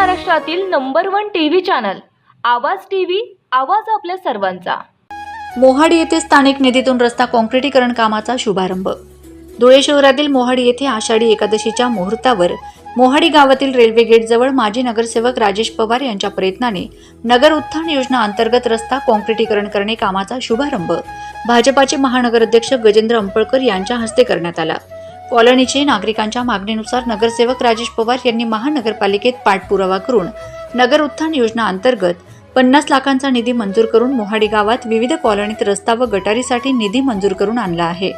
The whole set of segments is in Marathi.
महाराष्ट्रातील number one TV channel Aawaz TV आवाज आपल्या सर्वांचा. मोहाडी येथे स्थानिक निधीतून रस्ता काँक्रिटीकरण कामाचा शुभारंभ. धुळे शहरातील मोहाडी येथे आषाढी एकादशीच्या मुहूर्तावर मोहाडी गावातील रेल्वे गेटजवळ माजी नगरसेवक राजेश पवार यांच्या प्रयत्नाने नगर उत्थान योजना अंतर्गत रस्ता काँक्रिटीकरण करणे कामाचा शुभारंभ भाजपाचे महानगर अध्यक्ष गजेंद्र अंपळकर यांच्या हस्ते करण्यात आला. कॉलनीचे नागरिकांच्या मागणीनुसार नगरसेवक राजेश पवार यांनी महानगरपालिकेत पाठपुरावा करून नगर उत्थान योजना अंतर्गत पन्नास लाखांचा निधी मंजूर करून मोहाडी गावात विविध कॉलनीत रस्ता व गटारीसाठी निधी मंजूर करून आणला आहे.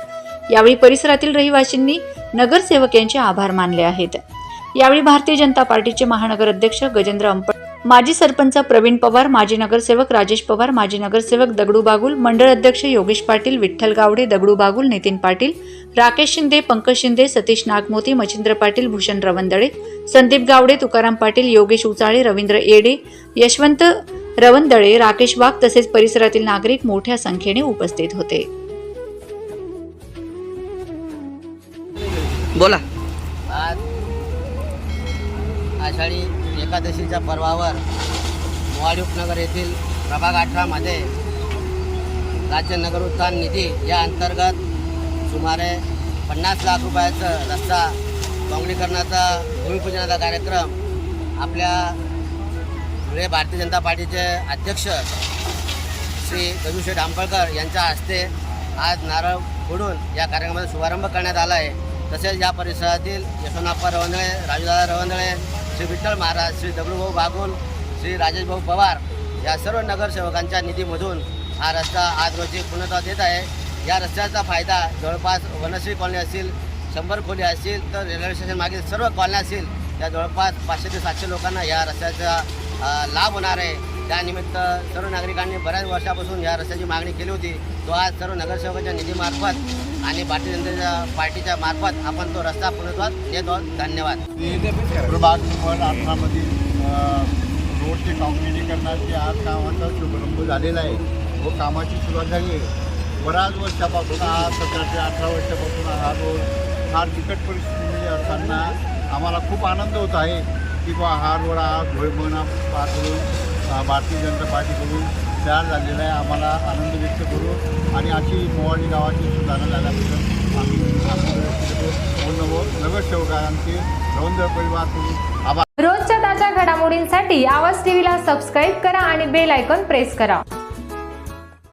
यावेळी परिसरातील रहिवासींनी नगरसेवक यांचे आभार मानले आहेत. यावेळी भारतीय जनता पार्टीचे महानगर अध्यक्ष गजेंद्र अंपट माजी सरपंच प्रवीण पवार माजी नगरसेवक राजेश पवार माजी नगरसेवक दगडू बागुल मंडळ अध्यक्ष योगेश पाटील विठ्ठल गावडे दगडू बागुल नितीन पाटील राकेश शिंदे पंकज शिंदे सतीश नागमोती मच्छिंद्र पाटील भूषण रवंदळे संदीप गावडे तुकाराम पाटील योगेश उचाळे रवींद्र येडे यशवंत रवंदळे राकेश वाघ तसेच परिसरातील नागरिक मोठ्या संख्येने उपस्थित होते. बोला. आषाढी एकादशीच्या पर्वावर मोवाडीपनगर येथील प्रभाग अठरामध्ये राज्य नगर उत्थान निधी या अंतर्गत सुमारे पन्नास लाख रुपयाचं रस्ता काँक्रीकरणाचा भूमिपूजनाचा कार्यक्रम आपल्या धुळे भारतीय जनता पार्टीचे अध्यक्ष श्री गजूशेठ आंबळकर यांच्या हस्ते आज नारळ फोडून या कार्यक्रमाचा शुभारंभ करण्यात आला आहे. तसेच या परिसरातील यशोनाप्पा रवंदळे राजूदादा रवंदळे श्री विठ्ठल महाराज श्री दगडूभाऊ बागुल श्री राजेशभाऊ पवार या सर्व नगरसेवकांच्या निधीमधून हा रस्ता आज रोजी पूर्णता देत आहे. या रस्त्याचा फायदा जवळपास वनश्री कॉलनी असतील शंभर खोली असतील तर रेल्वे स्टेशन मागील सर्व कॉलन्या असतील त्या जवळपास पाचशे ते सातशे लोकांना या रस्त्याचा लाभ होणार आहे. त्यानिमित्त सर्व नागरिकांनी बऱ्याच वर्षापासून या रस्त्याची मागणी केली होती. तो आज सर्व नगरसेवकाच्या निधीमार्फत आणि भारतीय जनतेच्या पार्टीच्या मार्फत आपण तो रस्ता पूर्णत्वात देत. आहोत धन्यवाद प्रभाग वन अठरामधील रोडचे काँक्रिटीकरणाचे आज कामाचा शुभारंभ झालेला आहे व कामाची सुरुवात झाली आहे. बऱ्याच वर्षापासून हा सतरा ते अठरा वर्षापासून हा रोड फार बिकट परिस्थितीमध्ये असताना आम्हाला खूप आनंद होत आहे की बा हा रोड हा धुळमना पाठवून भारतीय जनता पार्टीकडून तयार झालेला आहे. आम्हाला आनंद व्यक्त करू आणि अशी मोवाडी गावाची सुधारणा झाल्याबद्दल आम्ही आनंद नगरसेवकांचे रवींद्र परिवार आभार. रोजच्या ताज्या घडामोडींसाठी आवाज टीव्हीला सबस्क्राईब करा आणि बेल आयकॉन प्रेस करा.